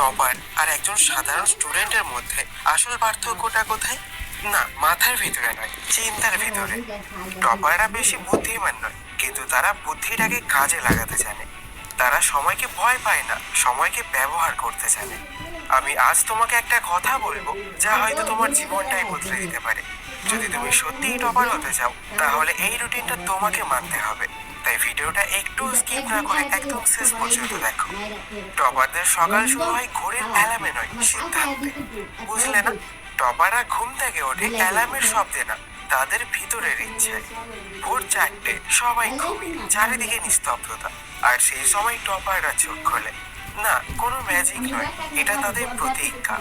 Topper আর একজন সাধারণ স্টুডেন্টের মধ্যে। আসল পার্থক্যটা কোথায়? না, মাথার ভিতরে নয়, চিন্তার ভিতরে। টপাররা বেশি বুদ্ধিমান নয়, কিন্তু তারা বুদ্ধিটাকে কাজে লাগাতে জানে। তারা সময়কে ভয় পায় না, সময়কে ব্যবহার করতে জানে। আমি আজ তোমাকে একটা কথা বলব, যা হয়তো তোমার জীবনটাই বদলে দিতে পারে। যদি তুমি সত্যিই টপার হতে চাও, তাহলে এই রুটিনটা তোমাকে মানতে হবে। তাই ভিডিওটা একটু স্কিপ না করে একদম শেষ পর্যন্ত দেখো। টপারদের সকাল শুরু হয় ঘোরের অ্যালার্মে নয় সিদ্ধান্তে। বুঝলে না? টপাররা ঘুম থেকে ওঠে অ্যালার্মের শব্দে না তাদের ভিতরের ইচ্ছায় ভোর চারটে সবাই ঘুমিয়ে চারিদিকে নিস্তব্ধতা। আর সেই সময় টপাররা চোখ খোলে। না কোনো ম্যাজিক নয় এটা তাদের প্রতিজ্ঞা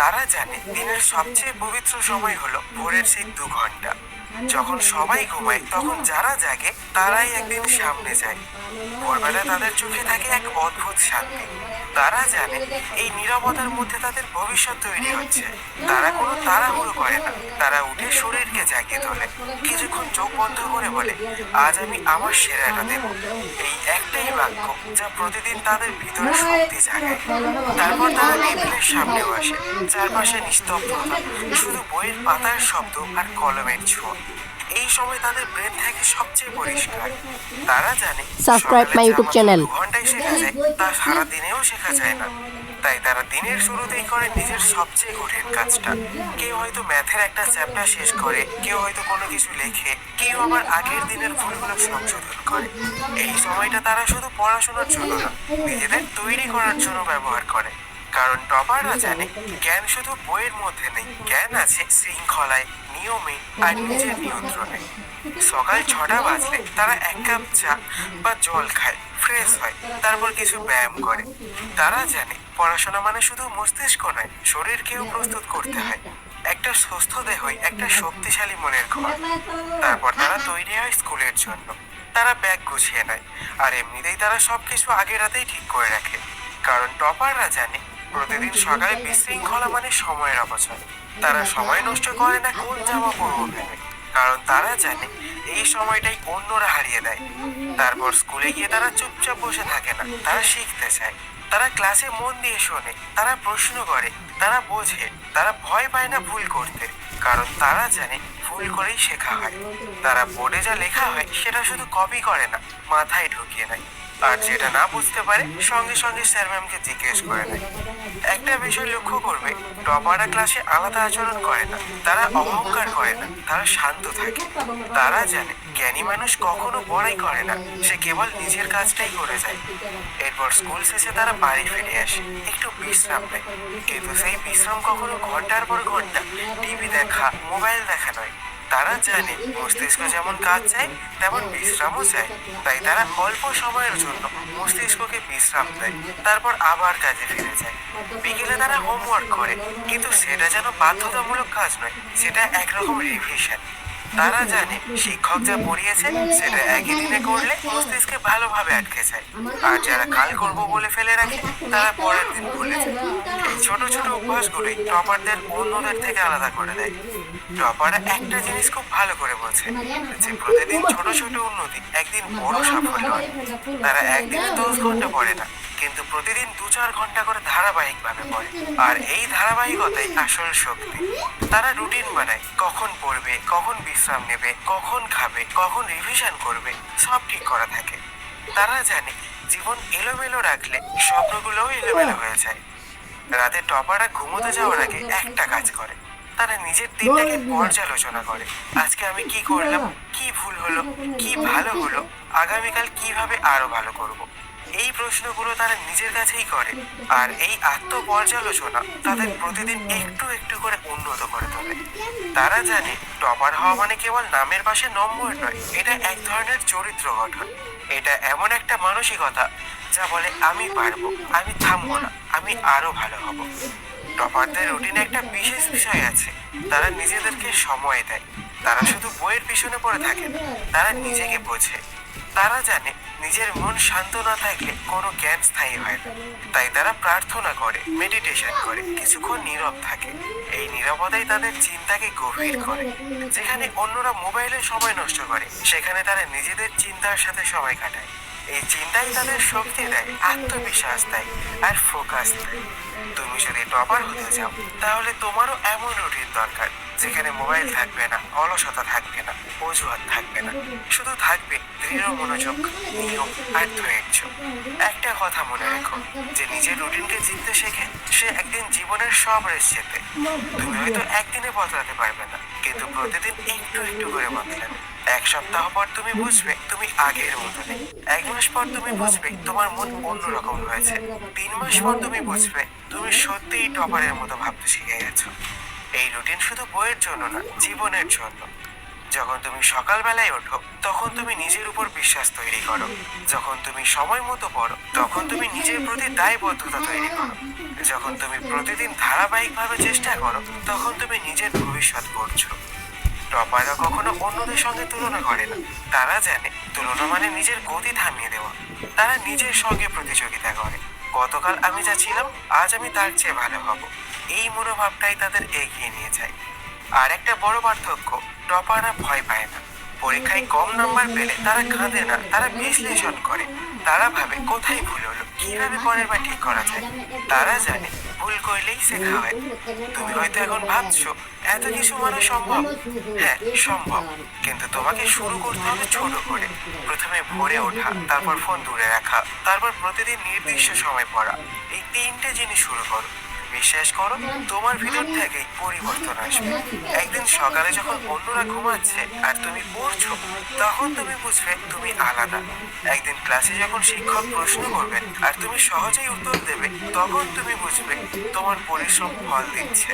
তারা জানে দিনের সবচেয়ে পবিত্র সময় হলো ভোরের সেই দু ঘণ্টা। যখন সবাই ঘুমায়, তখন যারা জাগে, তারাই একদিন সামনে যায়। ভোরবেলা তাদের চোখে থাকে এক অদ্ভুত শান্তি। তারা জানে এই নীরবতার মধ্যে তাদের ভবিষ্যৎ তৈরি হচ্ছে। তারা কোনো তাড়াহুড়ো করে না। তারা উঠে শরীরকে জাগিয়ে তোলে। কিছুক্ষণ চোখ বন্ধ করে বলে, আজ আমি আমার সেরাটা দেব। এই একটাই বাক্য যা প্রতিদিন তাদের ভিতরে শক্তি জাগায়। তারপর তারা টেবিলের সামনেও আসে। চারপাশে নিস্তব্ধতা, শুধু বইয়ের পাতার শব্দ আর কলমের ছোঁয়া। এই সময় তাদের ব্রেন থাকে সবচেয়ে পরিষ্কার তারা জানে YouTube যা channel. দু ঘন্টায় শেখা যায় তা সারা দিনেও শেখা যায় না। তাই তারা দিনের শুরুতেই করে নিজের সবচেয়ে কঠিন কাজটা। কেউ হয়তো ম্যাথের একটা চ্যাপ্টার শেষ করে কেউ হয়তো কোনো কিছু লেখে কেউ আবার আগের দিনের ভুলগুলো সংশোধন করে। এই সময়টা তারা শুধু পড়াশোনার জন্য না নিজেদের তৈরি করার জন্য ব্যবহার করে। কারণ টপাররা জানে। জ্ঞান শুধু বইয়ের মধ্যে নেই জ্ঞান আছে শৃঙ্খলায় নিয়মে আর নিজের নিয়ন্ত্রণে। সকাল ছটা বাজলে তারা এক কাপ চা বা জল খায় ফ্রেশ হয় তারপর কিছু ব্যায়াম করে। তারা জানে পড়াশোনা মানে শুধু মস্তিষ্ক নয় শরীরকেও প্রস্তুত করতে হয়। একটা সুস্থ দেহই একটা শক্তিশালী মনের ঘর। তারপর তারা তৈরি হয় স্কুলের জন্য। তারা ব্যাগ গুছিয়ে নেয় আর এমনিতেই তারা সবকিছু আগে রাতেই ঠিক করে রাখে। কারণ টপাররা জানে প্রতিদিন সকালে বিশৃঙ্খলা মানে সময়ের অপচয়। তারা সময় নষ্ট করে না কোন জামা পরবো ভেবে। কারণ তারা জানে এই সময়টাই অন্যরা হারিয়ে দেয়। তারপর স্কুলে গিয়ে তারা চুপচাপ বসে থাকে না। তারা শিখতে চায়। তারা ক্লাসে মন দিয়ে শোনে। তারা প্রশ্ন করে। তারা বোঝে। তারা ভয় পায় না ভুল করতে। কারণ তারা জানে ভুল করেই শেখা হয়। তারা বোর্ডে যা লেখা হয়, সেটা শুধু কপি করে না, মাথায় ঢুকিয়ে নেয়। আর যেটা না বুঝতে পারে, সঙ্গে সঙ্গে স্যার ম্যামকে জিজ্ঞেস করে নেয়। একটা বিষয় লক্ষ্য করবে টপাররা ক্লাসে আলাদা আচরণ করে না, তারা অহংকার করে না, তারা শান্ত থাকে। তারা জানে, জ্ঞানী মানুষ কখনো বড়াই করে না, সে কেবল নিজের কাজটাই করে যায়। এরপর স্কুল শেষে তারা বাড়ি ফিরে আসে, একটু বিশ্রাম নেয়। কিন্তু সেই বিশ্রাম কখনো ঘণ্টার পর ঘণ্টা, টিভি দেখা, মোবাইল দেখা নয়। তারা জানে, মস্তিষ্ক যেমন কাজ চায় তেমন বিশ্রামও চায়। তাই তারা অল্প সময়ের জন্য মস্তিষ্ককে বিশ্রাম দেয়, তারপর আবার কাজে ফিরে যায়। বিকেলে তারা হোমওয়ার্ক করে, কিন্তু সেটা যেন বাধ্যতামূলক কাজ নয়, সেটা একরকম রিভিশন তারা জানে, শিক্ষক যা পড়িয়েছে, সেটা একই দিনে করলে মস্তিষ্কে ভালোভাবে আটকে যায়। আর যারা কাল করব বলে ফেলে রাখে, তারা পরের দিন ভুলে যায়। ছোট ছোট অভ্যাসগুলোই টপারদের অন্যদের থেকে আলাদা করে দেয়। টপাররা একটা জিনিস খুব ভালো করে বোঝে, যে প্রতিদিন ছোট ছোট উন্নতি একদিন বড় সাফল্য হয়। তারা একদিনে দশ ঘণ্টা পড়ে না, কিন্তু প্রতিদিন দু চার ঘণ্টা করে ধারাবাহিক ভাবে পড়ে। আর এই ধারাবাহিকতাই আসল শক্তি। তারা রুটিন বানায়, কখন পড়বে, কখন বিশ্রাম নেবে, কখন খাবে, কখন রিভিশন করবে, সব ঠিক করা থাকে। তারা জানে, জীবন এলোমেলো রাখলে স্বপ্নগুলোও এলোমেলো হয়ে যায়। রাতে টপাররা ঘুমোতে যাওয়ার আগে একটা কাজ করে। তারা নিজের দিনটাকে পর্যালোচনা করে। আজকে আমি কি করলাম কি ভুল হলো কি ভালো হলো আগামীকাল কীভাবে আরও ভালো করব। এই প্রশ্নগুলো তারা নিজের কাছেই করে। আর এই আত্মপর্যালোচনা তাদের প্রতিদিন একটু একটু করে উন্নত করে তোলে। তারা জানে টপার হওয়া মানে কেবল নামের পাশে নম্বর নয় এটা এক ধরনের চরিত্র গঠন। এটা এমন একটা মানসিকতা যা বলে আমি পারব আমি থামবো না। আমি আরও ভালো হব। টপারদের রুটিনে একটা বিশেষ বিষয় আছে। তারা নিজেদেরকে সময় দেয়। তারা শুধু বইয়ের পিছনে পড়ে থাকে না, তারা নিজেকে বোঝে। তারা জানে নিজের মন শান্ত না থাকলে কোনো জ্ঞান স্থায়ী হয় না। তাই তারা প্রার্থনা করে মেডিটেশন করে, কিছুক্ষণ নীরব থাকে। এই নীরবতাই তাদের চিন্তাকে গভীর করে, যেখানে অন্যরা মোবাইলে সময় নষ্ট করে। সেখানে তারা নিজেদের চিন্তার সাথে সময় কাটায়। এই চিন্তাই তাদের শক্তি দেয়, আত্মবিশ্বাস দেয় আর ফোকাস দেয়। তুমি যদি টপার হতে চাও, তাহলে তোমারও এমন রুটিন দরকার, যেখানে মোবাইল থাকবে না, অলসতা থাকবে না, অজুহাত থাকবে না। শুধু থাকবে দৃঢ় মনোযোগ নিয়ম আর ধৈর্য একটা কথা মনে রেখো, যে নিজের রুটিনকে জিততে শেখে সে একদিন জীবনের সব রেস জেতে। তুমি হয়তো একদিনে বদলাতে পারবে না, কিন্তু প্রতিদিন একটু একটু করে বদলাবে। এক সপ্তাহ পর তুমি বুঝবে তুমি আগের মতো নেই এক মাস পর তুমি বুঝবে তোমার মন অন্যরকম হয়েছে। তিন মাস পর তুমি বুঝবে তুমি সত্যিই টপারের মতো ভাবতে শিখে গেছো। এই রুটিন শুধু বইয়ের জন্য না, জীবনের জন্য। যখন তুমি সকালবেলায় ওঠো, তখন তুমি নিজের উপর বিশ্বাস তৈরি করো। যখন তুমি সময় মতো পড়ো, তখন তুমি নিজের প্রতি দায়বদ্ধতা তৈরি করো। যখন তুমি প্রতিদিন ধারাবাহিকভাবে চেষ্টা করো, তখন তুমি নিজের ভবিষ্যৎ করছ। টপাররা কখনো অন্যদের সঙ্গে তুলনা করে না। তারা জানে, তুলনা মানে নিজের গতি থামিয়ে দেওয়া। তারা নিজের সঙ্গে প্রতিযোগিতা করে। গতকাল আমি যা ছিলাম, আজ আমি তার চেয়ে ভালো হব। এই মনোভাবটাই তাদের এগিয়ে নিয়ে যায়। আর একটা বড় পার্থক্য, টপাররা ভয় পায় না। পরীক্ষায় কম নাম্বার পেলে তারা কাঁদে না, তারা বিশ্লেষণ করে। তারা ভাবে, কোথায় ভুল হলো? কীভাবে পরের বার ঠিক করা যায়? তারা জানে, ভুল করলেই শেখা হয় তুমি হয়তো এখন ভাবছ, এত কিছু মানে সম্ভব? হ্যাঁ সম্ভব। কিন্তু তোমাকে শুরু করতে হবে ছোট করে। প্রথমে ভোরে ওঠা, তারপর ফোন দূরে রাখা, তারপর প্রতিদিন নির্দিষ্ট সময় পড়া। এই তিনটে জিনিস শুরু করো। বিশ্বাস করো, তোমার ভিতর থেকেই পরিবর্তন আসবে। একদিন সকালে যখন অন্যরা ঘুমাচ্ছে আর তুমি পড়ছো, তখন তুমি বুঝবে তুমি আলাদা। একদিন ক্লাসে যখন শিক্ষক প্রশ্ন করবেন আর তুমি সহজেই উত্তর দেবে, তখন তুমি বুঝবে তোমার পরিশ্রম ফল দিচ্ছে।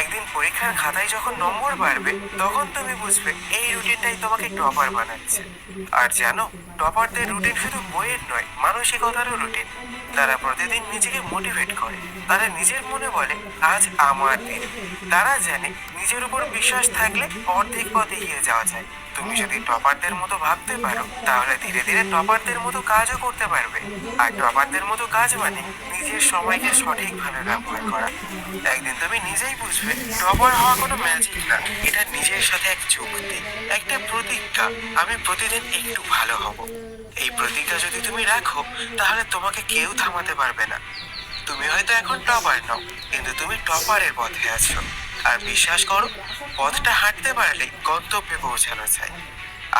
একদিন পরীক্ষার খাতায় যখন নম্বর বাড়বে, তখন তুমি বুঝবে এই রুটিনটাই তোমাকে টপার বানাচ্ছে। আর জানো, টপারদের রুটিন শুধু বইয়ের নয়, মানসিকতারও রুটিন। তারা প্রতিদিন নিজেকে মোটিভেট করে। তারা নিজের মনে বলে, আজ আমার দিন। তারা জানে নিজের উপর বিশ্বাস থাকলে অর্ধেক পথ এগিয়ে যাওয়া যায়। তুমি যদি টপারদের মতো ভাবতে পারো, তাহলে ধীরে ধীরে টপারদের মতো কাজও করতে পারবে। আর টপারদের মতো কাজ মানে নিজের সময়কে সঠিকভাবে ব্যবহার করা। একদিন তুমি নিজেই বুঝবে, টপার হওয়া কোনো ম্যাজিক না। এটা নিজের সাথে এক চুক্তি একটা প্রতিজ্ঞা, আমি প্রতিদিন একটু ভালো হব। এই প্রতিজ্ঞা যদি তুমি রাখো, তাহলে তোমাকে কেউ থামাতে পারবে না। তুমি হয়তো এখন টপার নও, কিন্তু তুমি টপারের পথে আছো। আর বিশ্বাস করো, পথটা হাঁটতে পারলে গন্তব্যে পৌঁছানো যায়।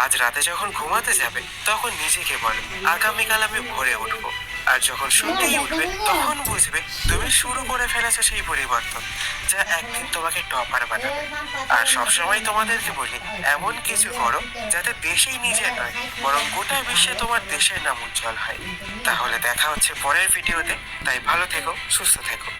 আজ রাতে যখন ঘুমাতে যাবে, তখন নিজেকে বলো, আগামীকাল আমি ভোরে উঠবো। আর যখন সত্যিই উঠবে, তখন বুঝবে তুমি শুরু করে ফেলেছো সেই পরিবর্তন, যা একদিন তোমাকে টপার বানাবে। আর সবসময় তোমাদেরকে বলি, এমন কিছু করো যাতে দেশেই নিজের নয়, বরং গোটা বিশ্বে তোমার দেশের নাম উজ্জ্বল হয়। তাহলে দেখা হচ্ছে পরের ভিডিওতে, তাই ভালো থেকো, সুস্থ থেকো।